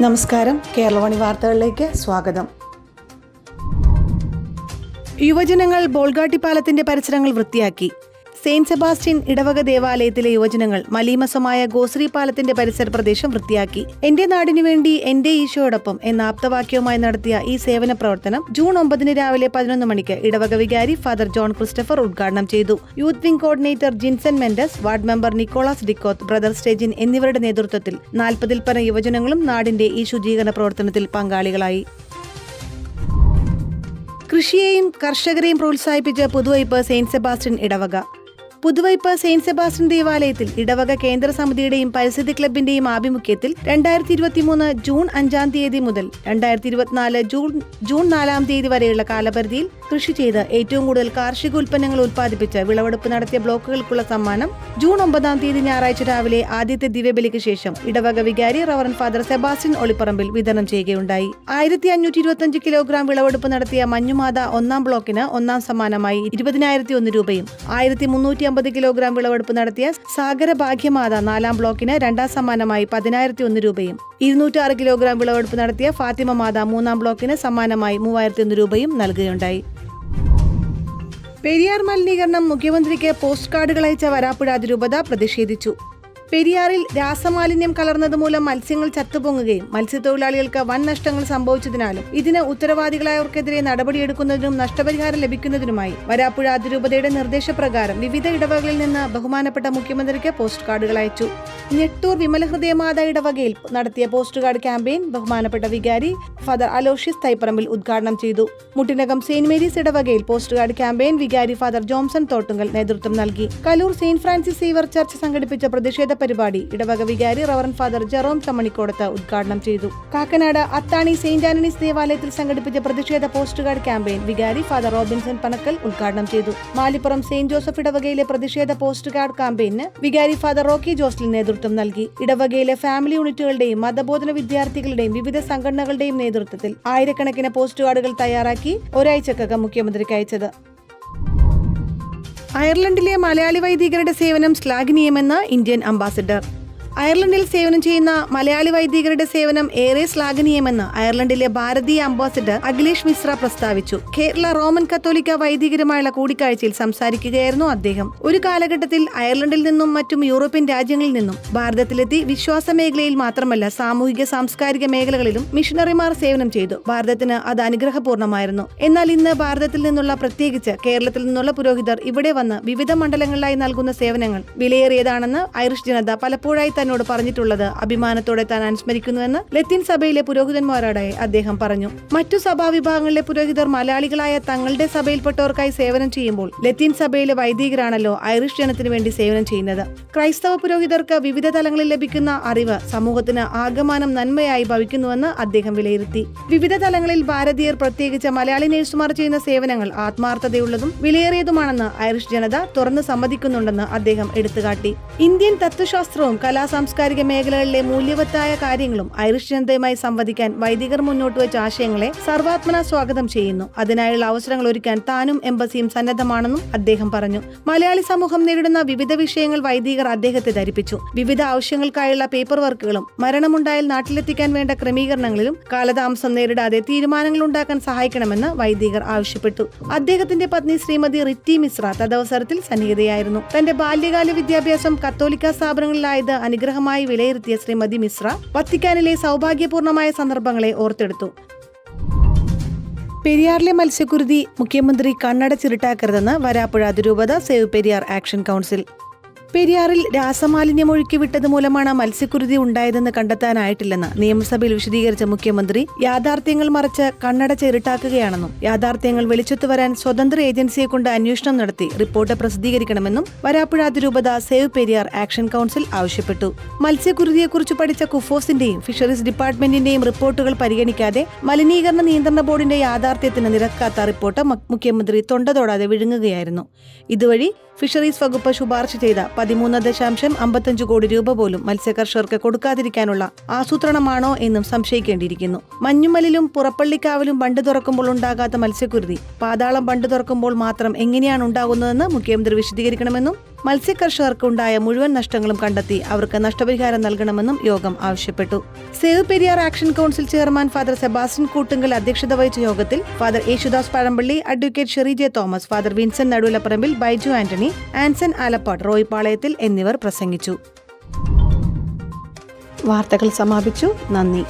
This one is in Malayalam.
നമസ്കാരം. കേരളവാണി വാർത്തകളിലേക്ക് സ്വാഗതം. യുവജനങ്ങൾ ബോൾഗാട്ടി പാലത്തിന്റെ പരിസരങ്ങൾ വൃത്തിയാക്കി. സെയിന്റ് സെബാസ്റ്റ്യൻ ഇടവക ദേവാലയത്തിലെ യുവജനങ്ങൾ മലീമസമായ ഗോശ്രീ പാലത്തിന്റെ പരിസര പ്രദേശം വൃത്തിയാക്കി. എന്റെ നാടിനു വേണ്ടി എന്റെ ഈശോയോടൊപ്പം എന്ന ആപ്തവാക്യവുമായി നടത്തിയ ഈ സേവന പ്രവർത്തനം ജൂൺ ഒമ്പതിന് രാവിലെ പതിനൊന്ന് മണിക്ക് ഇടവക വികാരി ഫാദർ ജോൺ ക്രിസ്റ്റഫർ ഉദ്ഘാടനം ചെയ്തു. Youth wing coordinator Jinson Mendes ward member Nicholas Dcotha brother Stejin എന്നിവരുടെ നേതൃത്വത്തിൽ നാൽപ്പതിൽ പരം യുവജനങ്ങളും നാടിന്റെ ഈ ശുചീകരണ പ്രവർത്തനത്തിൽ പങ്കാളികളായി. കൃഷിയെയും കർഷകരെയും പ്രോത്സാഹിപ്പിച്ച പുതുവൈപ്പ് സെയിന്റ് സെബാസ്റ്റ്യൻ ഇടവക. പുതുവൈപ്പ് സെയിന്റ് സെബാസ്റ്റ്യൻ ദേവാലയത്തിൽ ഇടവക കേന്ദ്ര സമിതിയുടെയും പരിസ്ഥിതി ക്ലബിന്റെയും ആഭിമുഖ്യത്തിൽ രണ്ടായിരത്തി ഇരുപത്തിമൂന്ന് ജൂൺ അഞ്ചാം തീയതി മുതൽ രണ്ടായിരത്തി ഇരുപത്തിനാല് ജൂൺ ജൂൺ നാലാം തീയതി വരെയുള്ള കാലപരിധിയിൽ കൃഷി ചെയ്ത് ഏറ്റവും കൂടുതൽ കാർഷിക ഉൽപ്പന്നങ്ങൾ ഉൽപ്പാദിപ്പിച്ച് വിളവെടുപ്പ് നടത്തിയ ബ്ലോക്കുകൾക്കുള്ള സമ്മാനം ജൂൺ ഒമ്പതാം തീയതി ഞായറാഴ്ച രാവിലെ ആദ്യത്തെ ദിവ്യബലിക്ക് ശേഷം ഇടവക വികാരി റവറൻ ഫാദർ സെബാസ്റ്റ്യൻ ഒളിപ്പറമ്പിൽ വിതരണം ചെയ്യുകയുണ്ടായി. ആയിരത്തി അഞ്ഞൂറ്റി ഇരുപത്തിയഞ്ച് കിലോഗ്രാം വിളവെടുപ്പ് നടത്തിയ മഞ്ഞുമാത ഒന്നാം ബ്ലോക്കിന് ഒന്നാം സമ്മാനമായി ഇരുപതിനായിരത്തി ഒന്ന് രൂപയും ആയിരത്തി മുന്നൂറ്റി അമ്പത് കിലോഗ്രാം വിളവെടുപ്പ് നടത്തിയ സാഗര ഭാഗ്യമാത നാലാം ബ്ലോക്കിന് രണ്ടാം സമ്മാനമായി പതിനായിരത്തി ഒന്ന് രൂപയും ഇരുന്നൂറ്റാറ് കിലോഗ്രാം വിളവെടുപ്പ് നടത്തിയ ഫാത്തിമ മാത മൂന്നാം ബ്ലോക്കിന് സമ്മാനമായി മൂവായിരത്തി ഒന്ന് രൂപയും നൽകുകയുണ്ടായി. പെരിയാർ മലിനീകരണം മുഖ്യമന്ത്രിക്ക് പോസ്റ്റ് കാർഡുകൾ അയച്ച വരാപ്പുഴ അതിരൂപത പ്രതിഷേധിച്ചു. പെരിയാറിൽ രാസമാലിന്യം കലർന്നത് മൂലം മത്സ്യങ്ങൾ ചത്തുപൊങ്ങുകയും മത്സ്യത്തൊഴിലാളികൾക്ക് വൻ നഷ്ടങ്ങൾ സംഭവിച്ചതിനാലും ഇതിന് ഉത്തരവാദികളായവർക്കെതിരെ നടപടിയെടുക്കുന്നതിനും നഷ്ടപരിഹാരം ലഭിക്കുന്നതിനുമായി വരാപ്പുഴ അതിരൂപതയുടെ നിർദ്ദേശപ്രകാരം വിവിധ ഇടവകളിൽ നിന്ന് ബഹുമാനപ്പെട്ട മുഖ്യമന്ത്രിക്ക് പോസ്റ്റ് കാർഡുകൾ അയച്ചു. ഞെട്ടൂർ വിമലഹൃദയമാത ഇടവകയിൽ നടത്തിയ പോസ്റ്റ് കാർഡ് ക്യാമ്പയിൻ ബഹുമാനപ്പെട്ട വികാരി ഫാദർ അലോഷ്യസ് തൈപ്പറമ്പിൽ ഉദ്ഘാടനം ചെയ്തു. മുട്ടിനകം സെയിന്റ് മേരീസ് ഇടവകയിൽ പോസ്റ്റ് കാർഡ് ക്യാമ്പയിൻ വികാരി ഫാദർ ജോംസൺ തോട്ടുങ്കൽ നേതൃത്വം നൽകി. Kaloor Saint Francis Xavier church സംഘടിപ്പിച്ച പ്രതിഷേധ പരിപാടി. ഇടവക വികാരി റവറൻ ഫാദർ ജെറോം ചമ്മണിക്കോടത്ത് ഉദ്ഘാടനം ചെയ്തു. കാക്കനാട് അത്താണി സെയിന്റ് ആന്റണീസ് ദേവാലയത്തിൽ സംഘടിപ്പിച്ച പ്രതിഷേധ പോസ്റ്റ് ഗാർഡ് ക്യാമ്പയിൻ വികാരി ഫാദർ റോബിൻസൺ പനക്കൽ ഉദ്ഘാടനം ചെയ്തു. മാലിപ്പുറം സെയിന്റ് ജോസഫ് ഇടവകയിലെ പ്രതിഷേധ പോസ്റ്റ് ഗാർഡ് ക്യാമ്പയിന് വികാരി ഫാദർ റോക്കി ജോസ്ലിൻ നേതൃത്വം നൽകി. ഇടവകയിലെ ഫാമിലി യൂണിറ്റുകളുടെയും മതബോധന വിദ്യാർത്ഥികളുടെയും വിവിധ സംഘടനകളുടെയും നേതൃത്വത്തിൽ ആയിരക്കണക്കിന് പോസ്റ്റ് ഗാർഡുകൾ തയ്യാറാക്കി ഒരാഴ്ചക്കകം മുഖ്യമന്ത്രിക്ക് അയച്ചത്. അയർലൻഡിലെ മലയാളി വൈദികരുടെ സേവനം ശ്ലാഘനീയമെന്ന് ഇന്ത്യൻ അംബാസിഡർ. അയർലൻഡിൽ സേവനം ചെയ്യുന്ന മലയാളി വൈദികരുടെ സേവനം ഏറെ ശ്ലാഘനീയമെന്ന് അയർലൻഡിലെ ഭാരതീയ അംബാസിഡർ അഖിലേഷ് മിശ്ര പ്രസ്താവിച്ചു. കേരള റോമൻ കത്തോലിക്ക വൈദികരുമായുള്ള കൂടിക്കാഴ്ചയിൽ സംസാരിക്കുകയായിരുന്നു അദ്ദേഹം. ഒരു കാലഘട്ടത്തിൽ അയർലൻഡിൽ നിന്നും മറ്റും യൂറോപ്യൻ രാജ്യങ്ങളിൽ നിന്നും ഭാരതത്തിലെത്തി വിശ്വാസ മേഖലയിൽ മാത്രമല്ല സാമൂഹിക സാംസ്കാരിക മേഖലകളിലും മിഷണറിമാർ സേവനം ചെയ്തു. ഭാരതത്തിന് അത് അനുഗ്രഹപൂർണമായിരുന്നു എന്നാൽ ഇന്ന് ഭാരതത്തിൽ നിന്നുള്ള പ്രത്യേകിച്ച് കേരളത്തിൽ നിന്നുള്ള പുരോഹിതർ ഇവിടെ വന്ന് വിവിധ മണ്ഡലങ്ങളിലായി നൽകുന്ന സേവനങ്ങൾ വിലയേറിയതാണെന്ന് ഐറിഷ് ജനത പലപ്പോഴായി തന്നോട് പറഞ്ഞിട്ടുള്ളത്. അഭിമാനത്തോടെ താൻ അനുസ്മരിക്കുന്നുവെന്ന് ലത്തീൻ സഭയിലെ പുരോഹിതന്മാരോടെ അദ്ദേഹം പറഞ്ഞു. മറ്റു സഭാ വിഭാഗങ്ങളിലെ പുരോഹിതർ മലയാളികളായ തങ്ങളുടെ സഭയിൽപ്പെട്ടവർക്കായി സേവനം ചെയ്യുമ്പോൾ ലത്തീൻ സഭയിലെ വൈദികരാണല്ലോ ഐറിഷ് ജനത്തിന് വേണ്ടി സേവനം ചെയ്യുന്നത്. ക്രൈസ്തവ പുരോഹിതർക്ക് വിവിധ തലങ്ങളിൽ ലഭിക്കുന്ന അറിവ് സമൂഹത്തിന് ആകമാനം നന്മയായി ഭവിക്കുന്നുവെന്ന് അദ്ദേഹം വിലയിരുത്തി. വിവിധ തലങ്ങളിൽ ഭാരതീയർ പ്രത്യേകിച്ച് മലയാളി നഴ്സുമാർ ചെയ്യുന്ന സേവനങ്ങൾ ആത്മാർത്ഥതയുള്ളതും വിലയേറിയതുമാണെന്ന് ഐറിഷ് ജനത തുറന്ന് സമ്മതിക്കുന്നുണ്ടെന്ന് അദ്ദേഹം എടുത്തുകാട്ടി. ഇന്ത്യൻ തത്വശാസ്ത്രവും കലാ സാംസ്കാരിക മേഖലകളിലെ മൂല്യവത്തായ കാര്യങ്ങളും ഐറിഷ് ജനതയുമായി സംവദിക്കാൻ വൈദികർ മുന്നോട്ട് വെച്ച ആശയങ്ങളെ സർവാത്മന സ്വാഗതം ചെയ്യുന്നു. അതിനായുള്ള അവസരങ്ങൾ ഒരുക്കാൻ താനും എംബസിയും സന്നദ്ധമാണെന്നും അദ്ദേഹം പറഞ്ഞു. മലയാളി സമൂഹം നേരിടുന്ന വിവിധ വിഷയങ്ങൾ വൈദികർ അദ്ദേഹത്തെ ധരിപ്പിച്ചു. വിവിധ ആവശ്യങ്ങൾക്കായുള്ള പേപ്പർ വർക്കുകളും മരണമുണ്ടായാൽ നാട്ടിലെത്തിക്കാൻ വേണ്ട ക്രമീകരണങ്ങളിലും കാലതാമസം നേരിടാതെ തീരുമാനങ്ങൾ ഉണ്ടാക്കാൻ സഹായിക്കണമെന്ന് വൈദികർ ആവശ്യപ്പെട്ടു. അദ്ദേഹത്തിന്റെ പത്നി ശ്രീമതി റിറ്റി മിശ്ര തദവസരത്തിൽ സന്നിഹിതയായിരുന്നു. തന്റെ ബാല്യകാല വിദ്യാഭ്യാസം കത്തോലിക്ക സ്ഥാപനങ്ങളിലായത് അനുഗ്രഹമായി വിലയിരുത്തിയ ശ്രീമതി മിശ്ര വത്തിക്കാനിലെ സൗഭാഗ്യപൂർണമായ സന്ദർഭങ്ങളെ ഓർത്തെടുത്തു. പെരിയാറിലെ മത്സ്യക്കുരുതി മുഖ്യമന്ത്രി കണ്ണട ചിരുട്ടാക്കരുതെന്ന് വരാപ്പുഴ അതിരൂപത സേവ് പെരിയാർ ആക്ഷൻ കൗൺസിൽ. പെരിയാറിൽ രാസമാലിന്യം ഒഴുക്കിവിട്ടത് മൂലമാണ് മത്സ്യക്കുരുതി ഉണ്ടായതെന്ന് കണ്ടെത്താനായിട്ടില്ലെന്ന് നിയമസഭയിൽ വിശദീകരിച്ച മുഖ്യമന്ത്രി യാഥാർത്ഥ്യങ്ങൾ മറച്ച് കണ്ണട ചെറുട്ടാക്കുകയാണെന്നും യാഥാർത്ഥ്യങ്ങൾ വെളിച്ചത്തു വരാൻ സ്വതന്ത്ര ഏജൻസിയെ കൊണ്ട് അന്വേഷണം നടത്തി റിപ്പോർട്ട് പ്രസിദ്ധീകരിക്കണമെന്നും വരാപ്പുഴ അതിരൂപത സേവ് പെരിയാർ ആക്ഷൻ കൗൺസിൽ ആവശ്യപ്പെട്ടു. മത്സ്യക്കുരുതിയെക്കുറിച്ച് പഠിച്ച കുഫോസിന്റെയും ഫിഷറീസ് ഡിപ്പാർട്ട്മെന്റിന്റെയും റിപ്പോർട്ടുകൾ പരിഗണിക്കാതെ മലിനീകരണ നിയന്ത്രണ ബോർഡിന്റെ യാഥാർത്ഥ്യത്തിന് നിരക്കാത്ത റിപ്പോർട്ട് മുഖ്യമന്ത്രി തൊണ്ടതോടാതെ വിഴുങ്ങുകയായിരുന്നു. ഇതുവഴി ഫിഷറീസ് വകുപ്പ് ശുപാർശ ചെയ്ത പതിമൂന്ന് ദശാംശം അമ്പത്തഞ്ച് കോടി രൂപ പോലും മത്സ്യകർഷകർക്ക് കൊടുക്കാതിരിക്കാനുള്ള ആസൂത്രണമാണോ എന്നും സംശയിക്കേണ്ടിയിരിക്കുന്നു. മഞ്ഞുമലിലും പുറപ്പള്ളിക്കാവിലും ബണ്ട് തുറക്കുമ്പോൾ ഉണ്ടാകാത്ത മത്സ്യക്കുരുതി പാതാളം ബണ്ട് തുറക്കുമ്പോൾ മാത്രം എങ്ങനെയാണ് ഉണ്ടാകുന്നതെന്ന് മുഖ്യമന്ത്രി വിശദീകരിക്കണമെന്നും മത്സ്യകർഷകർക്ക് ഉണ്ടായ മുഴുവൻ നഷ്ടങ്ങളും കണ്ടെത്തി അവർക്ക് നഷ്ടപരിഹാരം നൽകണമെന്നും യോഗം ആവശ്യപ്പെട്ടു. Save Periyar action council chairman father Sebastian Koottungal അധ്യക്ഷത വഹിച്ച യോഗത്തിൽ father Yesudas Pazhampilly advocate Sherry J Thomas father Vincent Naduvilaparambil Baiju Antony Anson Alappad Roy Palayathil എന്നിവർ പ്രസംഗിച്ചു. വാർത്തകൾ സമാപിച്ചു. നന്ദി.